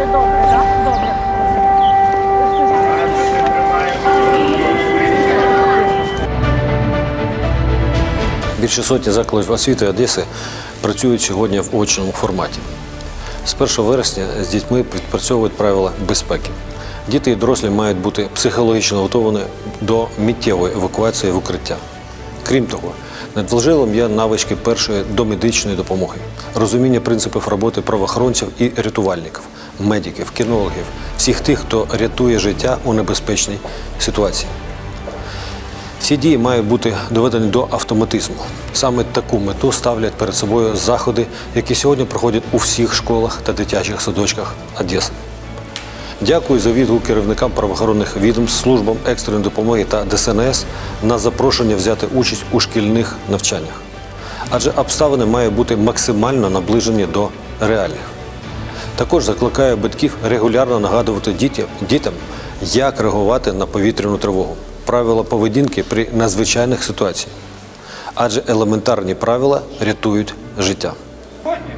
Все добре, так? Добре. Більше сотні закладів освіти Одеси працюють сьогодні в очному форматі. З 1 вересня з дітьми відпрацьовують правила безпеки. Діти і дорослі мають бути психологічно готовані до миттєвої евакуації в укриття. Крім того, надважливим є навички першої домедичної допомоги, розуміння принципів роботи правоохоронців і рятувальників, медиків, кінологів, всіх тих, хто рятує життя у небезпечній ситуації. Всі дії мають бути доведені до автоматизму. Саме таку мету ставлять перед собою заходи, які сьогодні проходять у всіх школах та дитячих садочках Одеси. Дякую за відгук керівникам правоохоронних відомств, службам екстреної допомоги та ДСНС на запрошення взяти участь у шкільних навчаннях. Адже обставини мають бути максимально наближені до реальних. Також закликаю батьків регулярно нагадувати дітям, як реагувати на повітряну тривогу, правила поведінки при надзвичайних ситуаціях. Адже елементарні правила рятують життя. Сьогодні